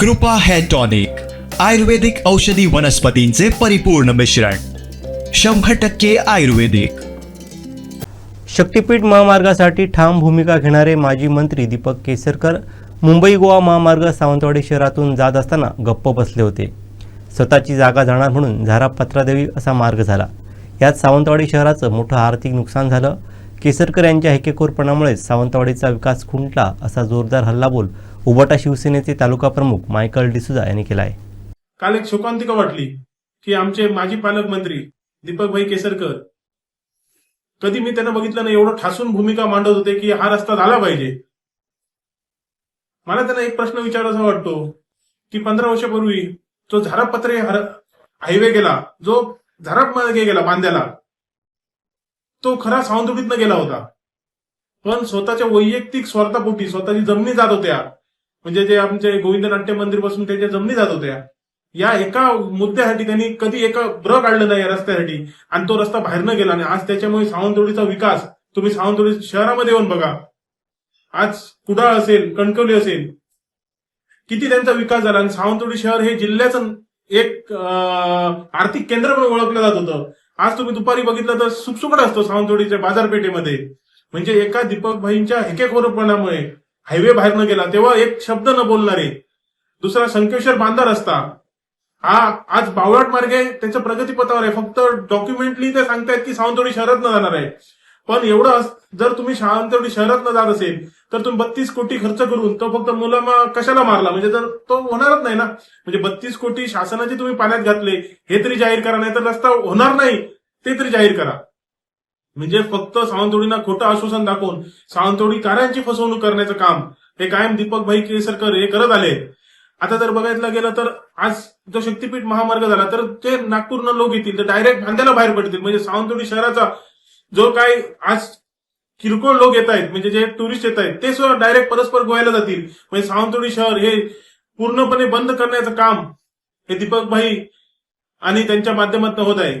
कृपा hair tonic आयुर्वेदिक औषधी वनस्पतींचे परिपूर्ण मिश्रण शंभर टक्के आयुर्वेदिक. शक्तीपीठ महामार्गासाठी ठाम भूमिका घेणारे माजी मंत्री दीपक केसरकर मुंबई गोवा महामार्ग सावंतवाडी शहरातून जात असताना गप्प बसले होते. स्वतःची जागा जाणार म्हणून झारा पत्रादेवी असा मार्ग झाला. यात सावंतवाडी शहराचं मोठं आर्थिक नुकसान झालं. केसरकर यांच्या हेकेखोरपणामुळेच सावंतवाडीचा विकास खुंटला असा जोरदार हल्लाबोल उबटा शिवसेनेचे तालुका प्रमुख मायकल डिसुजा यांनी केला आहे. काल एक शोकांतिका वाटली की आमचे माजी पालकमंत्री दीपकभाई केसरकर कधी मी त्यांना बघितलं नाही एवढं ठासून भूमिका मांडत होते की हा रस्ता झाला पाहिजे. मला त्यांना एक प्रश्न विचारायचा वाटतो की पंधरा वर्षापूर्वी जो झारापत्रे हायवे गेला जो झाराप मार्गे गेला बांध्याला तो खरा सावंतुडीतनं गेला होता. पण स्वतःच्या वैयक्तिक स्वार्थापोटी स्वतःची जमिनी जात होत्या. म्हणजे जे आमचे गोविंद नाट्य मंदिरपासून त्याच्या जमिनी जात होत्या या एका मुद्द्यासाठी त्यांनी कधी एका ब्र काढलं नाही या रस्त्यासाठी. आणि तो रस्ता बाहेरनं गेला आणि आज त्याच्यामुळे सावंतवाडीचा विकास तुम्ही सावंतवाडी शहरामध्ये येऊन बघा. आज कुडाळ असेल कणकवली असेल किती त्यांचा विकास झाला. आणि सावंतवाडी शहर हे जिल्ह्याचं एक आर्थिक केंद्र म्हणून ओळखलं जात होतं. आज तुम्ही दुपारी बघितलं तर सुकसुकड असतो सावंतवाडीच्या बाजारपेठेमध्ये. म्हणजे एका दीपक भाईंच्या हेकेखोरपणामुळे हायवे बाहेरनं गेला तेव्हा एक शब्द न बोलणारे दुसरा संकेश्वर बांधा रस्ता. हा आज बावळाट मार्गे त्याच्या प्रगतीपथावर आहे. फक्त डॉक्युमेंटली ते सांगतायत की सावंतवाडी शहरात न जाणार आहे. पण एवढं जर तुम्ही सावंतवाडी शहरात न जात असेल तर तुम्ही बत्तीस कोटी खर्च करून तो फक्त मुलामा कशाला मारला? म्हणजे तर तो होणारच नाही ना. म्हणजे बत्तीस कोटी शासनाचे तुम्ही पाण्यात घातले हे तरी जाहीर करा नाही तर रस्ता होणार नाही ते तरी जाहीर करा. म्हणजे फक्त सावंतवाडीना खोटं आश्वासन दाखवून सावंतवाडीकरांची फसवणूक करण्याचं काम हे कायम दीपक भाई केसरकर हे करत आले. आता जर बघायला गेलं तर आज जो शक्तीपीठ महामार्ग झाला तर ते नागपूरनं लोक येतील तर डायरेक्ट बांद्याला बाहेर पडतील. म्हणजे सावंतवाडी शहराचा जो काय आज किरकोळ लोक येत आहेत म्हणजे जे टुरिस्ट येत आहेत ते सुद्धा डायरेक्ट परस्पर गोव्याला जातील. म्हणजे सावंतवाडी शहर हे पूर्णपणे बंद करण्याचं काम हे दीपक भाई आणि त्यांच्या माध्यमातून होत आहे.